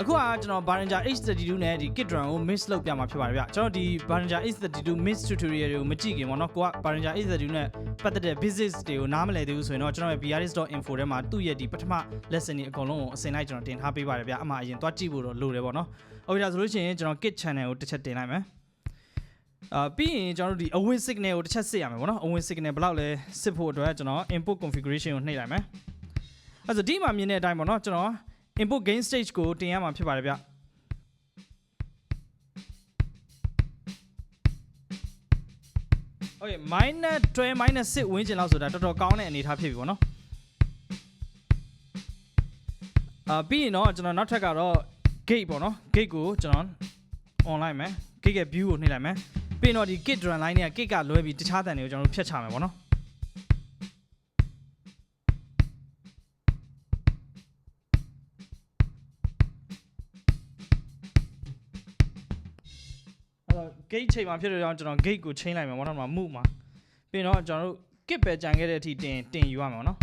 အခုကကျွန်တော် Behringer H32 နဲ့ဒီ kit drum ကို mix လုပ်ပြမှာဖြစ်ပါတယ်ဗျကျွန်တော်ဒီ Behringer H32 mix tutorial တွေကိုမကြည့်ခင်ပေါ့နော်ကိုက Behringer H32 နဲ့ပတ်သက်တဲ့ basics တွေကိုနားမလည်သေးဘူးဆိုရင်တော့ကျွန်တော်ရဲ့ brx.info ထဲမှာသူ့ရဲ့ဒီပထမ lesson တွေအကုန်လုံးကိုအစင်လိုက်ကျွန်တော်တင်ထားပေးပါတယ်ဗျအမှအရင်သွားကြည့်ဖို့တော့လိုတယ်ပေါ့နော်ဟုတ်ပြီဒါဆိုလို့ရှိရင်ကျွန်တော် kit channel ကိုတစ်ချက်တင်လိုက်မယ်အာပြီးရင်ကျွန်တော်တို့ဒီ awin signal ကိုတစ်ချက်စစ်ရမယ်ပေါ့နော် awin signal ဘယ်လောက်လဲစစ်ဖို့အတွက်ကျွန်တော် input configuration ကိုနှိပ်လိုက်မယ် အဲဆိုဒီမှာမြင်တဲ့အတိုင်းပေါ့နော်ကျွန်တော် input gain stage ကိုတင်ရမှာဖြစ်ပါတယ်ဗျโอเค minus 12 minus 6ဝန်းကျင်လောက်ဆိုတာတော်တော်ကောင်းတဲ့အနေအထားဖြစ်ပြီပေါ့နော်အာပြီးရင်တော့ကျွန်တော်နောက်ထပ်ကတော့ gate ပေါ့နော် gate ကိုကျွန်တော် online မယ် gate ရဲ့ view ကိုနှိပ်လိုက်မယ်ပြီးရင်တော့ဒီ gate drum line တွေက gate ကလွဲပြီးတခြားတန်တွေကိုကျွန်တော်တို့ဖြတ်ချမယ်ပေါ့နော် အဲ့တော့ gate ချိန်မှာဖြစ်တဲ့ကြောင့်ကျွန်တော် gate ကိုချိန်လိုက်မယ်ဘောနော်မှာ move မှာပြီးတော့ကျွန်တော်တို့ kit ပဲကြံခဲ့တဲ့အထိတင်တင်ယူရမှာဘောနော်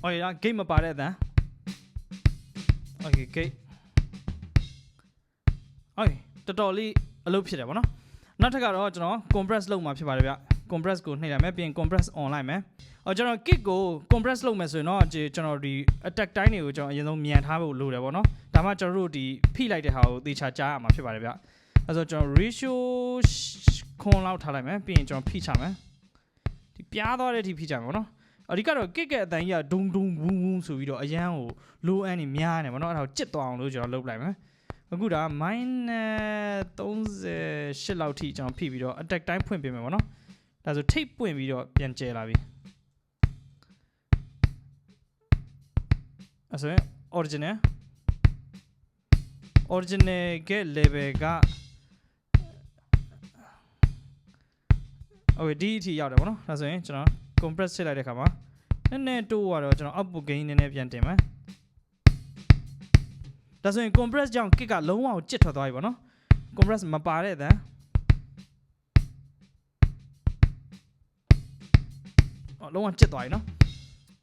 โอเคဒါ gate မပါတဲ့အတန်း okay gate โอเคတော်တော်လေးအလုပ်ဖြစ်တယ်ဗောနော် နောက်ထပ်ကတော့ကျွန်တော် compress လုပ်မှာဖြစ်ပါတယ်ဗျ compress ကိုနှိပ်လိုက်မယ်ပြီးရင် compress on လိုက်မယ်အော်ကျွန်တော် kit ကို compress လုပ်မယ်ဆိုရင်တော့ဒီကျွန်တော်ဒီ attack တိုင်းတွေကိုကျွန်တော်အရင်ဆုံးမြန်ထားဖို့လိုတယ်ပေါ့နော်ဒါမှကျွန်တော်တို့ဒီဖိလိုက်တဲ့ဟာကိုသေချာကြားရမှာဖြစ်ပါတယ်ဗျအဲဆိုကျွန်တော် ratio ခွန်လောက်ထားလိုက်မယ်ပြီးရင်ကျွန်တော်ဖိချမယ်ဒီပြားသွားတဲ့အထိဖိချမယ်ပေါ့နော်အဓိကတော့ kit ရဲ့အတန်ကြီးကဒုံဒုံဝူးဝူးဆိုပြီးတော့အရန်ကို low end နေများနေပေါ့နော်အဲ့ဒါကိုကြစ်သွားအောင်လို့ကျွန်တော်လုပ်လိုက်မယ် အခုဒါ minus 38လောက်ထိကျွန်တော်ဖိပြီးတော့ attack တိုင်းဖွင့်ပေးမယ်ပေါ့နော်ဒါဆို tape ပွင့်ပြီးတော့ပြန်ကျဲလာပြီအဲဆိုရင် original original က level ကโอเคဒီအထိရောက်တယ်ပေါ့နော်ဒါဆိုရင်ကျွန်တော် compress ချိန်လိုက်တဲ့ခါမှာနည်းနည်းတိုးသွားတော့ကျွန်တော် output gain နည်းနည်းပြန်တင်မယ် ဒါဆိုရင် compress ကြောင့် kick ကလုံးဝကိုကြစ်ထွက်သွားပြီပေါ့နော် compress မပါတဲ့အတန်းအော်လုံးဝကြစ်သွားပြီနော်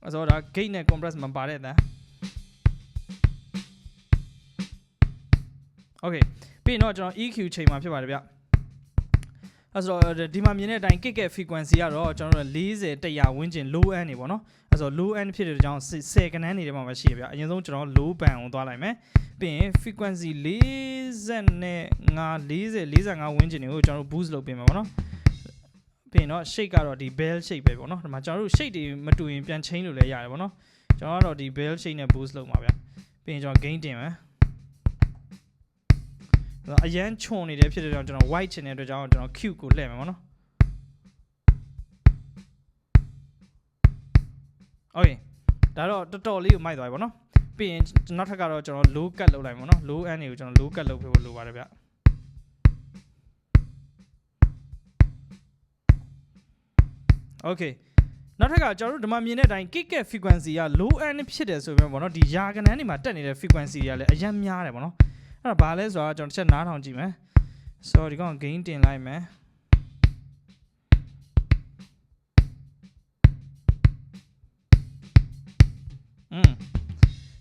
အဲဆိုတော့ဒါ gate နဲ့ compress မပါတဲ့အတန်း okay ပြီးရင်တော့ကျွန်တော် EQ ချိန်မှာဖြစ်ပါတယ်ဗျအဲဆိုတော့ဒီမှာမြင်တဲ့အတိုင်း kick ရဲ့ frequency ကတော့ကျွန်တော်တို့40 100ဝန်းကျင် low end နေပေါ့နော်အဲဆို low end ဖြစ်တဲ့ကြောင့်10ကနန်းနေတယ်မှာပဲရှိရဗျအရင်ဆုံးကျွန်တော် low band ကိုသွားလိုက်မယ် ပြီးရင် frequency 40နဲ့5 40 45ဝန်းကျင်တွေကိုကျွန်တော်တို့ boost လုပ်ပေးမှာပေါ့နော်ပြီးရင်တော့ shape ကတော့ဒီ bell shape ပဲပေါ့နော်ဒီမှာကျွန်တော်တို့ shape တွေမတူရင်ပြန် change လို့လည်းရတယ်ပေါ့နော်ကျွန်တော်ကတော့ဒီ bell shape နဲ့ boost လုပ်မှာဗျပြီးရင်ကျွန်တော် gain တင်မယ်အဲ့တော့အရန်ခြုံနေတယ်ဖြစ်တဲ့ကြောင့်ကျွန်တော် white ချင်တဲ့အတွက်ကြောင့်ကျွန်တော် cube ကိုလှည့်မယ်ပေါ့နော် okay ဒါတော့တော်တော်လေးကိုမိုက်သွားပြီပေါ့နော် ပြီးရင်နောက်ထပ်ကတော့ကျွန်တော် low cut လုပ်လိုက်မှာနော် low end တွေကိုကျွန်တော် low cut လုပ်ပေးဖို့လိုပါတယ်ဗျ Okay နောက်ထပ်ကကျွန်တော်တို့ဒီမှာမြင်တဲ့အတိုင်း kick ရဲ့ frequency က low end ဖြစ်တယ်ဆိုပေမဲ့ပေါ့နော်ဒီယာကနန်းတွေမှာတက်နေတဲ့ frequency တွေကလည်းအရင်များတယ်ပေါ့နော်အဲ့ဒါဘာလဲဆိုတော့ကျွန်တော်တစ်ချက်နားထောင်ကြည့်မယ် so ဒီကောင် gain တင်လိုက်မယ်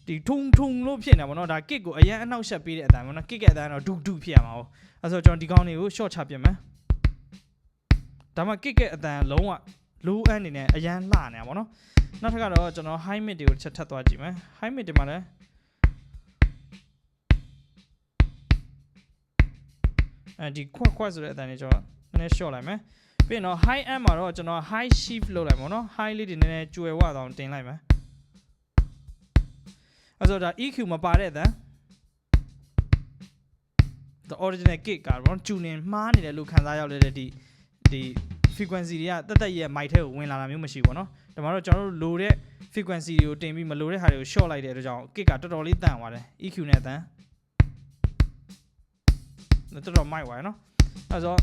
ဒီထုံထုံလို့ဖြစ်နေတာဗောနော်ဒါ kick ကိုအရန်အနောက်ရှက်ပေးတဲ့အတိုင်းဗောနော် kick ရဲ့အတိုင်းတော့ဒူဒူဖြစ်ရမှာဗောအဲဆိုကျွန်တော်ဒီကောင်းတွေကို short ချပြမယ်ဒါမှ kick ရဲ့အတန်လုံးဝ low end အနေနဲ့အရန်လှနေတာဗောနော်နောက်ထပ်ကတော့ကျွန်တော် high mid တွေကိုချက်ထပ်သွားကြည့်မယ် high mid တွေမှာလည်းအဲဒီခွက်ခွက်ဆိုတဲ့အတန်တွေကျွန်တော်နည်းနည်း short လိုက်မယ်ပြီးရင်တော့ high end မှာတော့ကျွန်တော် high shift လုပ်လိုက်ဗောနော် high လေးတွေနည်းနည်းကျွယ်ဝအောင်တင်လိုက်မယ် အဲ့ဆိုဒါ EQ မပါတဲ့အတန်း the original kick ကတော့ tuning မှားနေတယ်လို့ခံစားရောက်တဲ့ဒီဒီ frequency တွေကတက်တက်ရဲ့ mic ထဲကိုဝင်လာတာမျိုးမရှိဘူးเนาะဒါမှတော့ကျွန်တော်တို့လိုတဲ့ frequency တွေကိုတင်ပြီးမလိုတဲ့ဟာတွေကို short လိုက်တဲ့အတွက်ကြောင့် kick ကတော်တော်လေးတန်သွားတယ် EQ နဲ့အတန်းတော်တော် mic သွားရเนาะအဲ့ဆို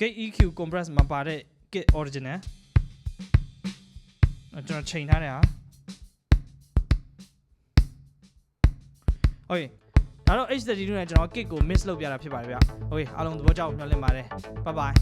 gate EQ compress မပါတဲ့ kit original ကျွန်တော်ချိန်ထားတယ်ဟာ โอเคဒါတော့ H32 နဲ့ကျွန်တော် kick ကို miss လုပ်ပြတာဖြစ်ပါတယ်ဗျโอเคအားလုံးသဘောကျအောင်မျှော်လင့်ပါတယ် bye bye